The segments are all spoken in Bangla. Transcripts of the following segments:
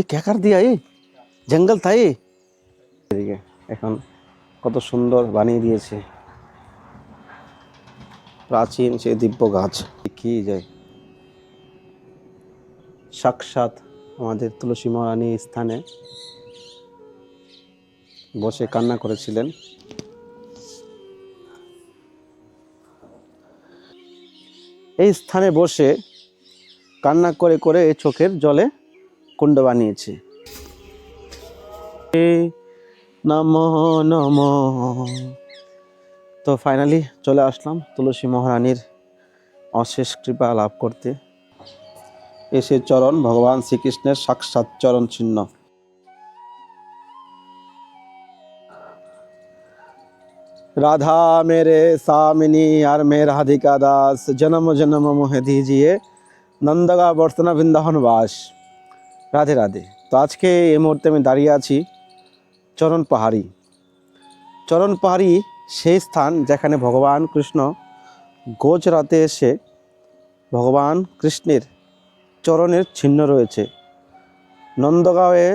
এ কে কার দিয়া এই জঙ্গল তাই এদিকে, এখন কত সুন্দর বানিয়ে দিয়েছে। প্রাচীন সে দিব্য গাছ কি যায়? সাক্ষাৎ আমাদের তুলসী মহারানী স্থানে বসে কান্না করেছিলেন। এই স্থানে বসে কান্না করে করে চোখের জলে কুণ্ড বানিয়েছে। নম নম। তো ফাইনালি চলে আসলাম তুলসী মহারানীর অশেষ কৃপা লাভ করতে। এসে চরণ ভগবান শ্রীকৃষ্ণের সাক্ষাৎ চরণ চিহ্ন। রাধা মেরে সামিনী আর মে রাধিকা দাস, জনম জনম মোহে দিজিয়ে নন্দগা বর্তনা বৃন্দাবন বাস। রাধে রাধে। তো আজকে এই মুহূর্তে আমি দাঁড়িয়ে আছি চরণ পাহাড়ি। চরণ পাহাড়ি সেই স্থান যেখানে ভগবান কৃষ্ণ গোজ রাতে এসে ভগবান কৃষ্ণের চরণের চিহ্ন রয়েছে। নন্দগাঁওয়ে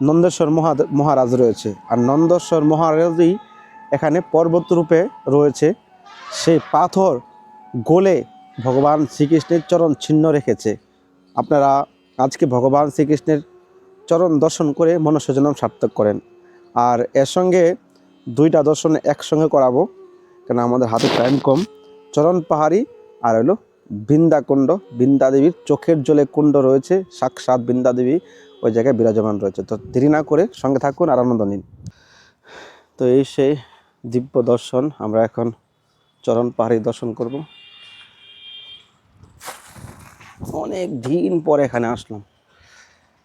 নন্দেশ্বর মহা মহারাজ রয়েছে। আর নন্দেশ্বর মহারাজই এখানে পর্বত রূপে রয়েছে। সেই পাথর গোলে ভগবান শ্রীকৃষ্ণের চরণ ছিন্ন রেখেছে। আপনারা আজকে ভগবান শ্রীকৃষ্ণের চরণ দর্শন করে মনুষ্যজনম সার্থক করেন। আর এর সঙ্গে দুইটা দর্শন একসঙ্গে করাবো কেন আমাদের হাতে টাইম কম। চরণ পাহাড়ি, আর হলো বৃন্দাকুণ্ড বৃন্দা দেবীর চোখের জলে কুণ্ড রয়েছে, সাক্ষাৎ বৃন্দা দেবী ওই জায়গায় বিরাজমান রয়েছে। তো দেরি না করে সঙ্গে থাকুন আর আনন্দ নিন। তো এই সেই দিব্য দর্শন, আমরা এখন চরণ পাহাড়ি দর্শন করব। অনেক দিন পর এখানে আসলাম।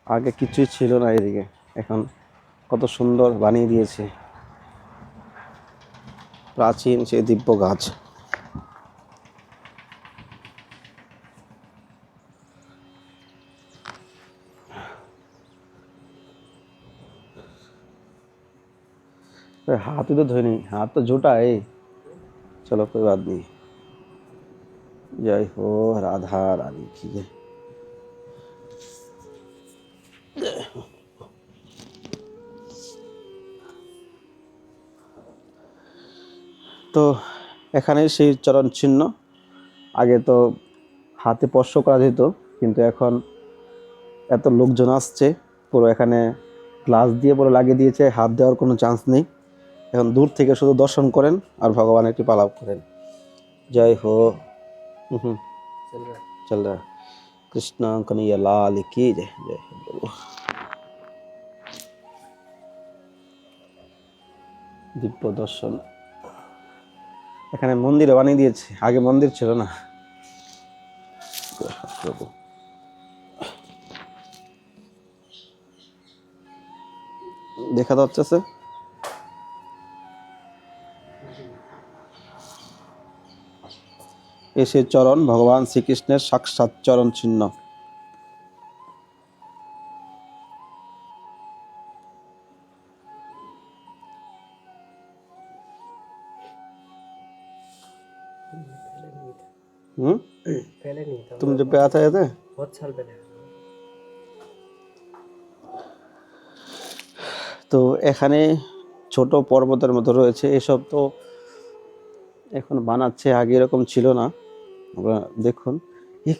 আগে কিছুই ছিল না এদিকে। এখন কত সুন্দর বানিয়ে দিয়েছে। প্রাচীন সেই দিব্য গাছ। হাতই তো ধোয়নি হাত তো জোটা এই চলো, কই বাদ নেই জয় হো রাধা রানী কি তো এখানে সেই চরণ চিহ্ন। আগে তো হাতে স্পর্শ করা যেত, কিন্তু এখন এত লোকজন আসছে, পুরো এখানে গ্লাস দিয়ে পুরো লাগিয়ে দিয়েছে, হাত দেওয়ার কোনো চান্স নেই। এখন দূর থেকে শুধু দর্শন করেন আর ভগবানের একটি পালাপ করেন। জয় হো চল রা কৃষ্ণ কনৈয়া লাল কি জয় জয় হো বলো দিব্য দর্শন এখানে মন্দিরে বানিয়ে দিয়েছে। আগে মন্দির ছিল না। প্রভু। দেখা যাচ্ছে এসে চরণ ভগবান শ্রীকৃষ্ণের সাক্ষাৎ চরণ চিহ্ন हम्म पहले नहीं था तुम जब पे आते थे बहुत साल पहले তো এখানে ছোট পর্বতের মতো রয়েছে এসব তো এখন বানাচ্ছে আগে এরকম ছিল না আপনারা দেখুন ये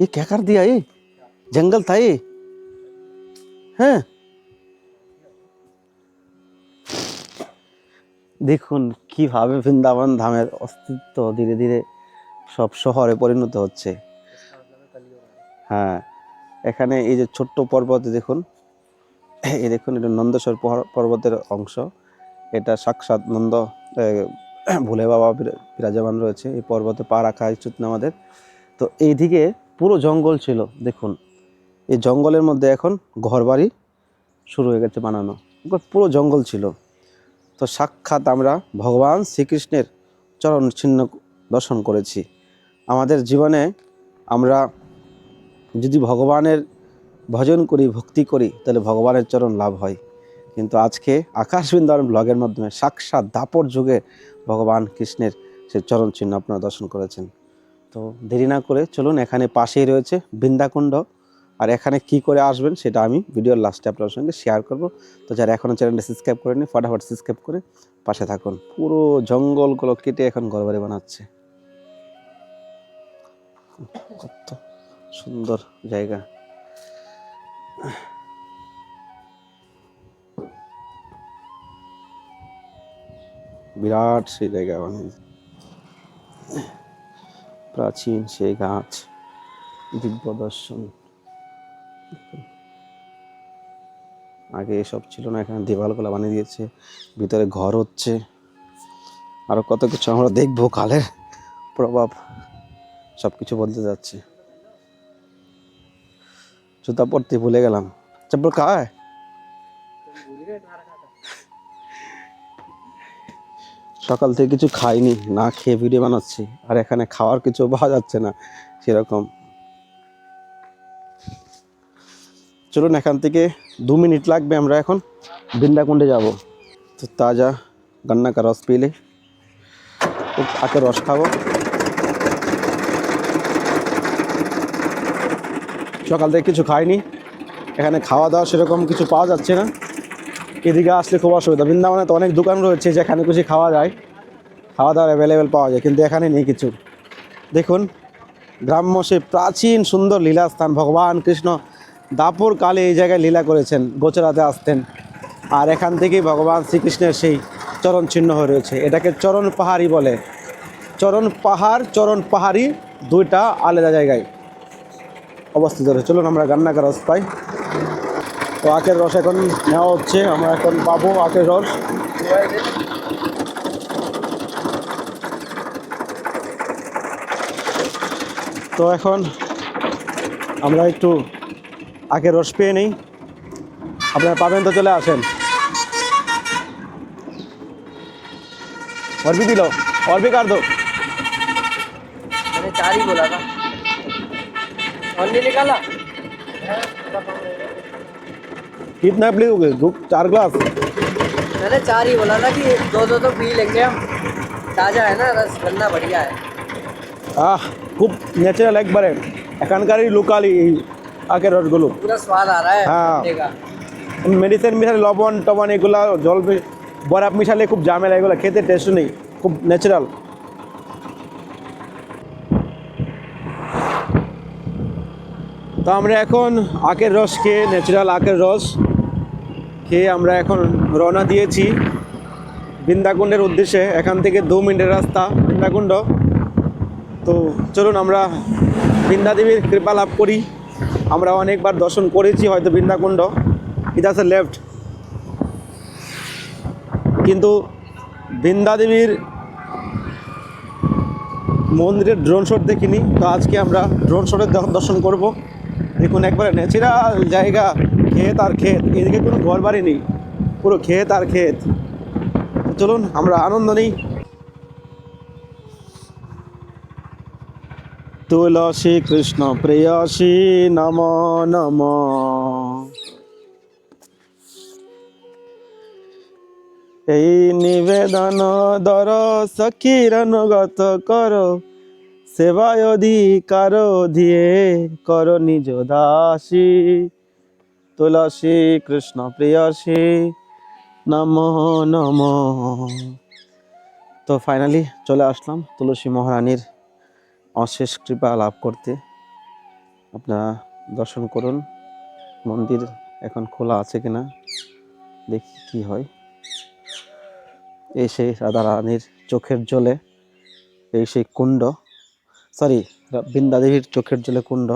ये क्या कर दिया ये जंगल था ये হ্যাঁ দেখুন কিভাবে বৃন্দাবন ধামের অস্তিত্ব ধীরে ধীরে সব শহরে পরিণত হচ্ছে হ্যাঁ এখানে এই যে ছোট্ট পর্বত দেখুন এই দেখুন এটা নন্দেশ্বর পর- পর্বতের অংশ এটা সাক্ষাৎ নন্দ এ, ভোলে বাবা বিরাজমান রয়েছে, এই পর্বতে পা রাখা উচিত না আমাদের তো এইদিকে পুরো জঙ্গল ছিল, দেখুন। এই জঙ্গলের মধ্যে এখন ঘরবাড়ি শুরু হয়ে গেছে বানানো। পুরো জঙ্গল ছিল। তো সাক্ষাৎ আমরা ভগবান শ্রীকৃষ্ণের চরণ চিহ্ন দর্শন করেছি। আমাদের জীবনে আমরা যদি ভগবানের ভজন করি, ভক্তি করি, তাহলে ভগবানের চরণ লাভ হয়। কিন্তু আজকে আকাশ বৃন্দাবন ব্লগের মাধ্যমে সাক্ষাৎ দাপর যুগে ভগবান কৃষ্ণের সে চরণ চিহ্ন আপনারা দর্শন করেছেন। তো দেরি না করে চলুন, এখানে পাশেই রয়েছে বৃন্দাকুণ্ড। আর এখানে কি করে আসবেন সেটা আমি ভিডিওর লাস্টে আপনার সঙ্গে শেয়ার করব। তো যারা এখনও চ্যানেলটা সাবস্ক্রাইব করেনি ফটাফট সাবস্ক্রাইব করে পাশে থাকুন। পুরো জঙ্গলগুলো কেটে এখন ঘরবাড়ি বানাচ্ছে। কত সুন্দর জায়গা। বিরাট সেই জায়গা মানে। প্রাচীন সেই গাছ, দিব্য দর্শন। আগে এসব ছিল না, এখানে দেওয়ালগুলো বানিয়ে দিয়েছে, ভিতরে ঘর হচ্ছে। আরও কত কিছু আমরা দেখব, কালের প্রভাব। সব কিছু বলতে যাচ্ছে। জুতা পড়তে ভুলে গেলাম। চপ্পল কায় সকাল থেকে কিছু খাইনি, না খেয়ে ভিডিও বানাচ্ছি, আর এখানে খাওয়ার কিছু পাওয়া যাচ্ছে না, সেরকম। চলুন এখান থেকে দু মিনিট লাগবে আমরা এখন, বৃন্দাকুণ্ডে যাব। তো তাজা গন্না কা রস পেলে আখের রস খাব। সকাল থেকে কিছু খাইনি, এখানে খাওয়া দাওয়া সেরকম কিছু পাওয়া যাচ্ছে না। এদিকে আসলে খুব অসুবিধা। বৃন্দাবনে তো অনেক দোকান রয়েছে যেখানে কিছু খাওয়া যায়। খাওয়া দাওয়ার অ্যাভেলেবেল পাওয়া যায়, কিন্তু এখানে নেই কিছু। দেখুন, গ্রাম্য সে প্রাচীন সুন্দর লীলাস্থান। ভগবান কৃষ্ণ দাপুর কালে এই জায়গায় লীলা করেছেন, গোচরাতে আসতেন। আর এখান থেকেই ভগবান শ্রীকৃষ্ণের সেই চরণ চিহ্ন হয়ে রয়েছে। এটাকে চরণ পাহাড়ি বলে। চরণ পাহাড়, চরণ পাহাড়ি দুইটা আলাদা জায়গায় অবস্থিত রয়েছে। চলুন আমরা গান্নাকার পাই তো আখের রস এখন নেওয়া হচ্ছে আমরা এখন পাবো আখের রস তো এখন আমরা একটু আখের রস পেয়ে নেই আপনারা পাবেন তো চলে আসেন और भी दिलो और भी कर दो मैंने चार ही बोला था और नहीं निकाला कितना पियोगे दो चार ग्लास मैंने चार ही बोला था कि दो दो तो पी लेंगे हम ताज़ा है ना रस गन्ना बढ़िया है আহ খুব ন্যাচারাল একবারে এখানকারই লোকালি আখের রসগুলো पूरा स्वाद आ रहा है हाँ। गन्ने का মেডিসিন মিশালে লবণ টবণ এগুলো জল মি- বরফ মিশালে খুব ঝামেলা এগুলো খেতে টেস্ট নেই খুব ন্যাচারাল তো আমরা এখন আখের রস খেয়ে ন্যাচারাল আখের রস খেয়ে আমরা এখন রওনা দিয়েছি বৃন্দাকুণ্ডের উদ্দেশ্যে। এখান থেকে দু মিনিটের রাস্তা বৃন্দাকুণ্ড। তো চলুন আমরা বৃন্দাদেবীর কৃপা লাভ করি। আমরা অনেকবার দর্শন করেছি হয়তো বৃন্দাকুণ্ড। ইট আছে লেফট কিন্তু বৃন্দাদেবীর মন্দিরের ড্রোন শট দেখিনি। তো আজকে আমরা ড্রোন শটের দর্শন করব। দেখুন একবারে ন্যাচারাল জায়গা। ক্ষেত আর ক্ষেত, এদিকে কোনো ঘর বাড়ি নেই, পুরো ক্ষেত আর ক্ষেত। চলুন, আমরা আনন্দ নিই। তুলসী কৃষ্ণ প্রেয়সী, নম নম। এই নিবেদন দর সখীর অনুগত কর, সেবায় অধিকার দিয়ে কর নিজ দাসী। তুলসী কৃষ্ণ প্রেয়সী, নম নম। তো ফাইনালি চলে আসলাম তুলসী মহারানীর অশেষ কৃপা লাভ করতে। আপনারা দর্শন করুন, মন্দির এখন খোলা আছে কিনা, দেখি কি হয়। এই সেই রাধা রানীর চোখের জলে, এই সেই কুণ্ড সরি বৃন্দাদেবীর চোখের জলে কুণ্ড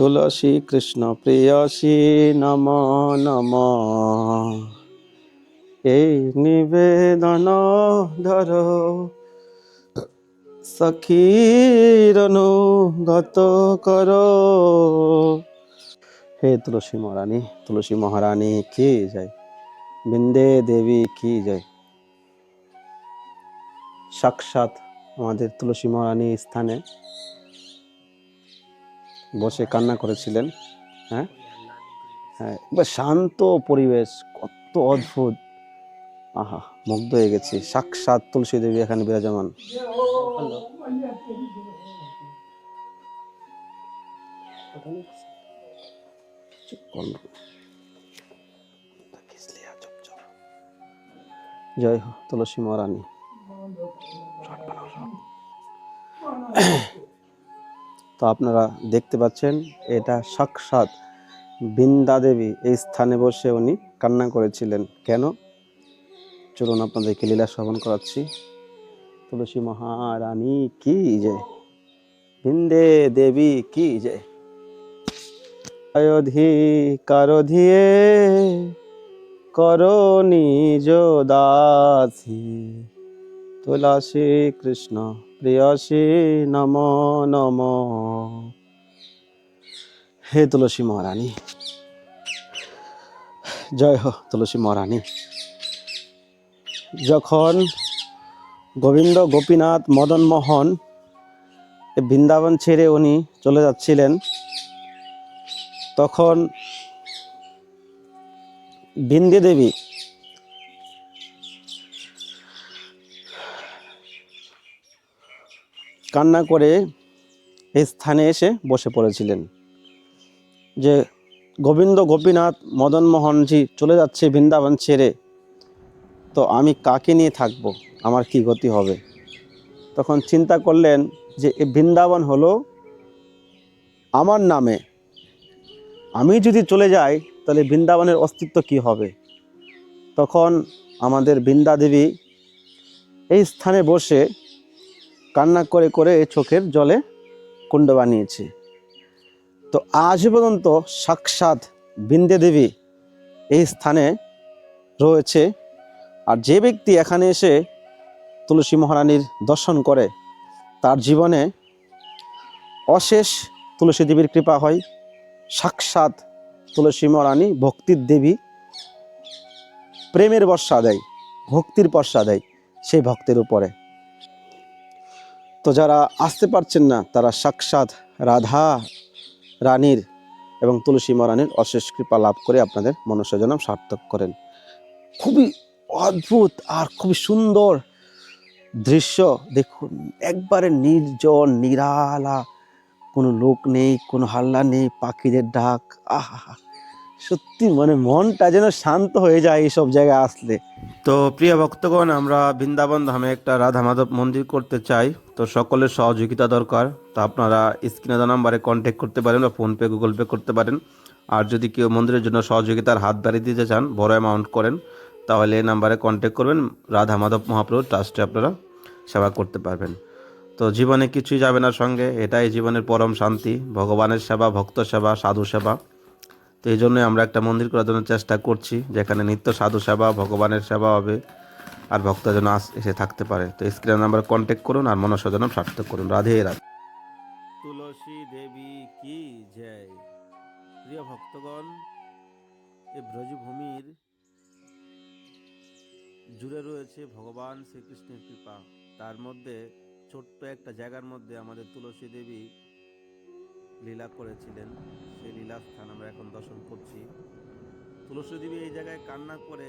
তুলসী কৃষ্ণ প্রেয়সী, নম নম। এই নিবেদন ধর। সখীর অনুগত কর। হে তুলসী মহারানী তুলসী মহারানী, কি যায় বৃন্দে দেবী, কি যায় সাক্ষাৎ আমাদের তুলসী মহারানী স্থানে। বসে কান্না করেছিলেন হ্যাঁ? হ্যাঁ শান্ত পরিবেশ, কত অদ্ভুত। আহা, মুগ্ধ হয়ে গেছি। সাক্ষাৎ তুলসী দেবী এখানে বিরাজমান। জয় তুলসী মহারানী। তো আপনারা দেখতে পাচ্ছেন, এটা সাক্ষাৎ বৃন্দা দেবী এই স্থানে বসে উনি কান্না করেছিলেন। কেন? চলুন আপনাদেরকে লীলা শ্রবণ করাচ্ছি। তুলসী মহারানী, কি জয় বৃন্দে দেবী, কি জয় অধিকার ধিয়ে করো নিজ তুলসী কৃষ্ণ, প্রিয়সী নম নম। হে তুলসী মহারানী, জয় হো তুলসী মহারানী। যখন গোবিন্দ গোপীনাথ মদন মোহন বৃন্দাবন ছেড়ে উনি চলে যাচ্ছিলেন, তখন বিন্দে দেবী কান্না করে এই স্থানে এসে বসে পড়েছিলেন। যে গোবিন্দ গোপীনাথ মদন মোহনজি চলে যাচ্ছে বৃন্দাবন ছেড়ে, তো আমি কাকে নিয়ে থাকব? আমার কি গতি হবে? তখন চিন্তা করলেন যে এই বৃন্দাবন হলো আমার নামে। আমি যদি চলে যাই, তাহলে বৃন্দাবনের অস্তিত্ব কি হবে? তখন আমাদের বৃন্দাদেবী এই স্থানে বসে কান্না করে করে চোখের জলে কুণ্ড বানিয়েছে। তো আজ পর্যন্ত সাক্ষাৎ বৃন্দে দেবী এই স্থানে রয়েছে। আর যে ব্যক্তি এখানে এসে তুলসী মহারানীর দর্শন করে, তার জীবনে অশেষ তুলসী দেবীর কৃপা হয়। সাক্ষাৎ তুলসী মহারানী ভক্তির দেবী প্রেমের বর্ষা দেয়, ভক্তির বর্ষা দেয় সেই ভক্তের উপরে। তো যারা আসতে পারছেন না, তারা সাক্ষাৎ রাধা রানীর এবং তুলসী মহারানীর অশেষ কৃপা লাভ করে আপনাদের মনুষ্যজনম সার্থক করেন। খুবই অদ্ভুত আর খুবই সুন্দর দৃশ্য। দেখুন, একবারে নির্জন, নিরালা, কোনো লোক নেই, কোনো হাল্লা নেই, পাখিদের ডাক আহা সত্যি মানে মনটা যেন শান্ত হয়ে যায় এইসব জায়গায় আসলে। তো প্রিয় ভক্তগণ, আমরা বৃন্দাবন ধামে একটা রাধা মাধব মন্দির করতে চাই। তো সকলের সহযোগিতা দরকার। তো আপনারা স্ক্রিনে দেওয়া নাম্বারে কন্ট্যাক্ট করতে পারেন বা ফোনপে গুগল পে করতে পারেন। আর যদি কেউ মন্দিরের জন্য সহযোগিতার হাত বাড়িয়ে দিতে চান, বড় অ্যামাউন্ট করেন, তাহলে এই নাম্বারে কন্ট্যাক্ট করবেন। রাধা মাধব মহাপ্রভু ট্রাস্টে আপনারা সেবা করতে পারবেন। তো জীবনে কিছুই যাবে না সঙ্গে। এটাই জীবনের পরম শান্তি। ভগবানের সেবা, ভক্ত সেবা, সাধু সেবা। তো এই জন্যই আমরা একটা মন্দির করার জন্য চেষ্টা করছি, যেখানে নিত্য সাধু সেবা, ভগবানের সেবা হবে, আর ভক্ত যেন এসে থাকতে পারে। তো স্ক্রিন নাম্বার কন্ট্যাক্ট করুন আর মনস্বজনম সার্থক করুন। রাধে রাধে। তুলসী দেবী কি জয়। প্রিয় ভক্তগণ, এই ব্রজভূমির জুড়ে রয়েছে ভগবান শ্রীকৃষ্ণের কৃপা। তার মধ্যে ছোট্ট একটা জায়গার মধ্যে আমাদের তুলসী দেবী লীলা করেছিলেন। সেই লীলা স্থান আমরা এখন দর্শন করছি। তুলসী দেবী এই জায়গায় কান্না করে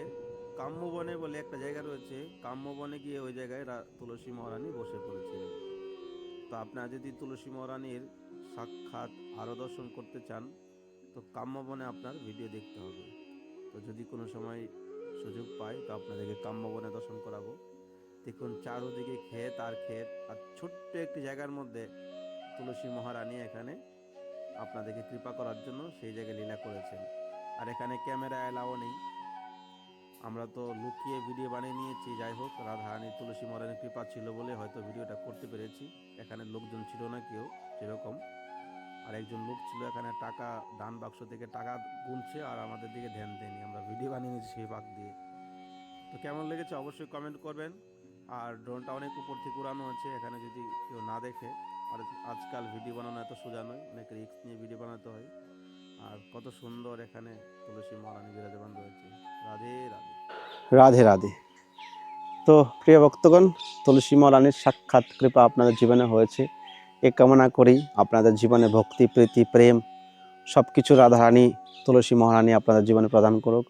কাম্যবনে বলে একটা জায়গা রয়েছে। কাম্যবনে গিয়ে ওই জায়গায় তুলসী মহারানী বসে পড়েছিলেন। তো আপনারা যদি তুলসী মহারানীর সাক্ষাৎ আরও দর্শন করতে চান, তো কাম্যবনে আপনার ভিডিও দেখতে হবে। তো যদি কোনো সময় সুযোগ পাই, তো আপনাদেরকে কাম্যবনে দর্শন করাবো। দেখুন, চারোদিকে ক্ষেত আর ক্ষেত, আর ছোট্ট একটি জায়গার মধ্যে তুলসী মহারানী এখানে আপনাদেরকে কৃপা করার জন্য সেই জায়গায় লীলা করেছেন। আর এখানে ক্যামেরা এলাও নেই। আমরা তো লুকিয়ে ভিডিও বানিয়ে নিয়েছি, যাই হোক, রাধারানী তুলসী মহারানীর কৃপা ছিল বলে হয়তো ভিডিওটা করতে পেরেছি। এখানে লোকজন ছিল না কেউ, সেরকম। আর একজন লোক ছিল, এখানে টাকা, দান বাক্স থেকে টাকা গুনছে আর আমাদের দিকে ধ্যান দেয়নি। আমরা ভিডিও বানিয়ে নিয়েছি সেই বাক দিয়ে। তো কেমন লেগেছে অবশ্যই কমেন্ট করবেন। আর ড্রোনটা অনেক উপর থেকে উড়ানো হচ্ছে এখানে যদি কেউ না দেখে আজকাল ভিডিও বানানো এত সোজা নয়, অনেক রিস্ক নিয়ে ভিডিও বানাতে হয়। আর কত সুন্দর এখানে তুলসী মহারানী বিরাজমান রয়েছে। রাধে রাধে। রাধে রাধে। তো প্রিয় ভক্তগণ, তুলসী মহারানীর সাক্ষাৎ কৃপা আপনাদের জীবনে হয়েছে। এ কামনা করি আপনাদের জীবনে ভক্তি, প্রীতি, প্রেম সব কিছু রাধারানী তুলসী মহারানী আপনাদের জীবনে প্রদান করুক।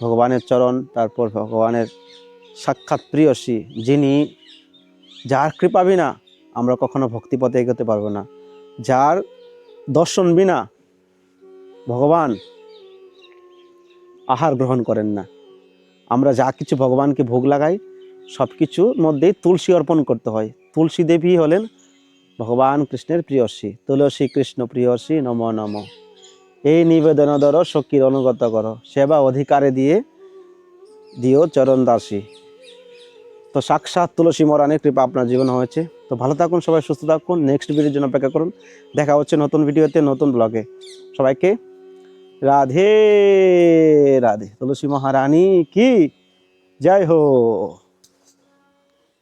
ভগবানের চরণ, তারপর ভগবানের সাক্ষাৎ প্রিয়সী, যিনি যার কৃপা বিনা আমরা কখনো ভক্তিপথে এগোতে পারব না। যার দর্শন বিনা ভগবান আহার গ্রহণ করেন না। আমরা যা কিছু ভগবানকে ভোগ লাগাই সব কিছুর মধ্যেই তুলসী অর্পণ করতে হয়। তুলসী দেবী হলেন ভগবান কৃষ্ণের প্রিয়সী। তুলসী কৃষ্ণ প্রিয়সী, নম নম। এই নিবেদন ধর, সখীর অনুগত কর। সেবা অধিকারে দিয়ে দিও চরণ দাসী তো সাক্ষাৎ তুলসী মরানের কৃপা আপনার জীবনে হয়েছে। তো ভালো থাকুন, সবাই সুস্থ থাকুন। নেক্সট ভিডিওর জন্য অপেক্ষা করুন। দেখা হচ্ছে নতুন ভিডিওতে নতুন ব্লগে সবাইকে রাধে রাধে। তুলসী মহারানী কি? যাই হো।